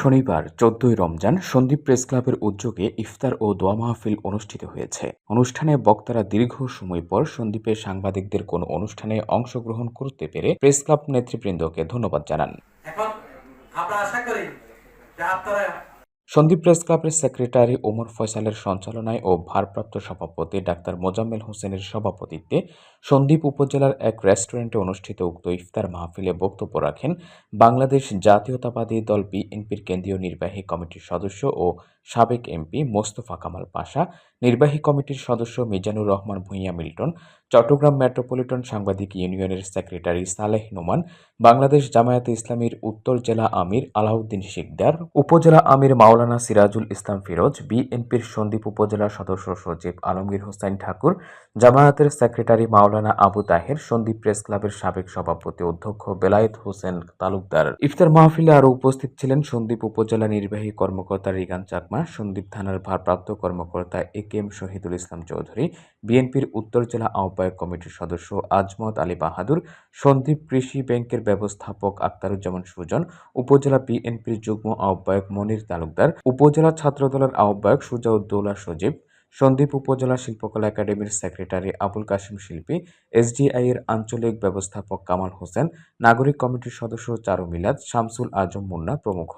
শনিবার, চোদ্দই রমজান সন্দীপ প্রেস ক্লাবের উদ্যোগে ইফতার ও দোয়া মাহফিল অনুষ্ঠিত হয়েছে। অনুষ্ঠানে বক্তারা দীর্ঘ সময় পর সন্দীপের সাংবাদিকদের কোনো অনুষ্ঠানে অংশগ্রহণ করতে পেরে প্রেস ক্লাব নেতৃবৃন্দকে ধন্যবাদ জানান। এখন আমরা আশা করি যে আপনারা সন্দীপ প্রেস ক্লাবের সেক্রেটারি ওমর ফয়সালের সঞ্চালনায় ও ভারপ্রাপ্ত সভাপতি ডাক্তার মোজাম্মেল হোসেনের সভাপতিত্বে সন্দ্বীপ উপজেলার এক রেস্টুরেন্টে অনুষ্ঠিত উক্ত ইফতার মাহফিলে বক্তব্য রাখেন বাংলাদেশ জাতীয়তাবাদী দল বিএনপির কেন্দ্রীয় নির্বাহী কমিটির সদস্য ও সাবেক এমপি মোস্তফা কামাল পাশা, নির্বাহী কমিটির সদস্য মিজানুর রহমান ভূঁইয়া মিল্টন, চট্টগ্রাম মেট্রোপলিটন সাংবাদিক ইউনিয়নের সেক্রেটারি সালেহ নোমান, বাংলাদেশ জামায়াতে ইসলামীর উত্তর জেলা আমির আলাউদ্দিন শিকদার, উপজেলা আমির মাওলানা সিরাজুল ইসলাম ফিরোজ, বিএনপির সন্দ্বীপ উপজেলা সদস্য সচিব আলমগীর হোসেন ঠাকুর, জামায়াতের সেক্রেটারি মাওলানা আবু তাহের সন্দ্বীপ প্রেস ক্লাবের সাবেক সভাপতি অধ্যক্ষ বেলায়েত হোসেন তালুকদার। ইফতার মাহফিলে আরও উপস্থিত ছিলেন সন্দ্বীপ উপজেলা নির্বাহী কর্মকর্তা রিগান চাকমা সন্দ্বীপ থানার ভারপ্রাপ্ত কর্মকর্তা A K M Shahidul Islam Chowdhury, বিএনপির উত্তর জেলা আহ্বায়ক কমিটির সদস্য আজমত আলী বাহাদুর সন্দ্বীপ কৃষি ব্যাংকের ব্যবস্থাপক আক্তারুজ্জামান সুজন, উপজেলা বিএনপির যুগ্ম আহ্বায়ক মনির তালুকদার, উপজেলা ছাত্রদলের আহ্বায়ক সুজাউদ্দৌলা সজীব সন্দ্বীপ উপজেলা শিল্পকলা একাডেমির সেক্রেটারি আবুল কাশিম শিল্পী এসডিআই এর আঞ্চলিক ব্যবস্থাপক কামাল হোসেন, নাগরিক কমিটির সদস্য চারু মিলাদ, শামসুল আজম মুন্না প্রমুখ।